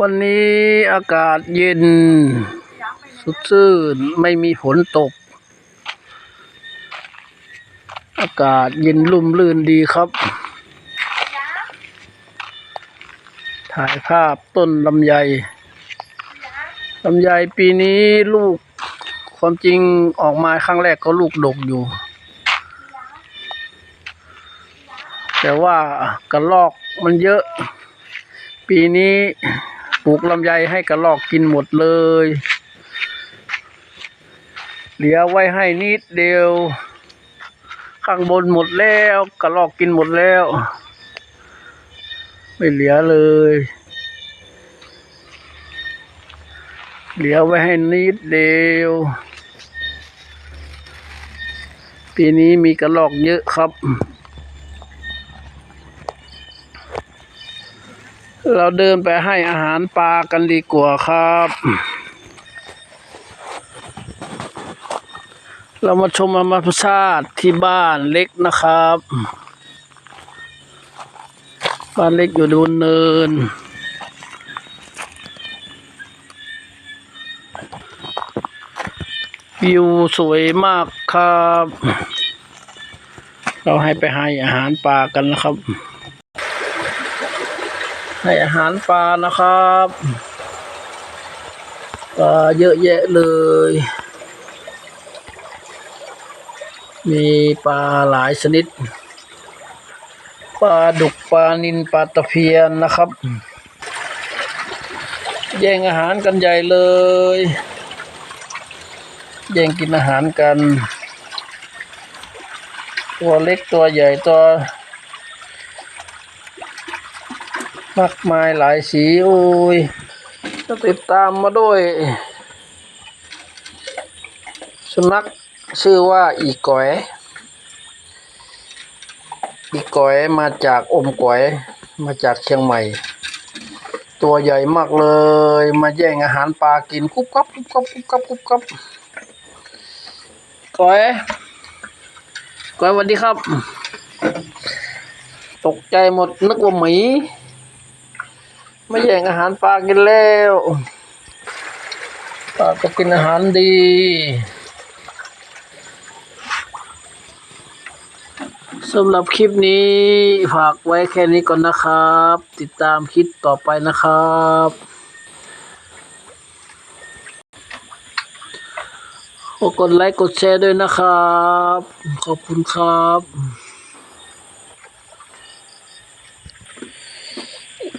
วันนี้อากาศเย็นสดชื่นไม่มีฝนตก อากาศเย็นลุ่มลื่นดีครับ ถ่ายภาพต้นลำไยลำไยปีนี้ลูกความจริงออกมาครั้งแรกก็ลูกดกอยู่ แต่ว่ากระลอกมันเยอะ ปีนี้ปลูกลำไยให้กระลอกกินหมดเลย เหลือไว้ให้นิดเดียว ข้างบนหมดแล้วกระลอกกินหมดแล้ว ไม่เหลือเลย เหลือไว้ให้นิดเดียว ปีนี้มีกระลอกเยอะครับ เราเดินไปให้อาหารปลากันดีกว่าครับ เรามาชมธรรมชาติที่บ้านเล็กนะครับ บ้านเล็กอยู่บนเนิน วิวสวยมากครับ เราให้ไปให้อาหารปลากันนะครับ ให้อาหารปลานะครับปลาเยอะแยะเลย มีปลาหลายชนิด ปลาดุกปลานินปลาตะเพียนนะครับ แย่งอาหารกันใหญ่เลย แย่งกินอาหารกัน ตัวเล็กตัวใหญ่ตัว มากมายหลายสีโอ้ยติดตามมาด้วย สุนัขชื่อว่าอีก๋อย อีก๋อยมาจากอมก๋อย มาจากเชียงใหม่ ตัวใหญ่มากเลย มาแย่งอาหารปลากินกุ๊บกับกุ๊บกับกุ๊บกับกุ๊บกับก๋อยก๋อยสวัสดีครับ ตกใจหมดนึกว่าหมี ไม่แย่งอาหารปลากินแล้วปลาก็กินอาหารดีสำหรับคลิปนี้ฝากไว้แค่นี้ก่อนนะครับ ติดตามคลิปต่อไปนะครับขอกดไลค์กดแชร์ด้วยนะครับ ขอบคุณครับ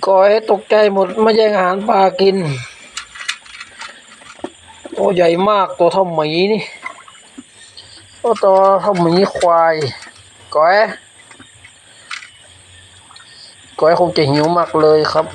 ก้อยตกใจหมดไม่แย่งอาหารปลากินตัวใหญ่มากตัวเท่าหมีนี่ตัวตัวเท่าหมีควายก้อยก้อยคงจะหิวมากเลยครับ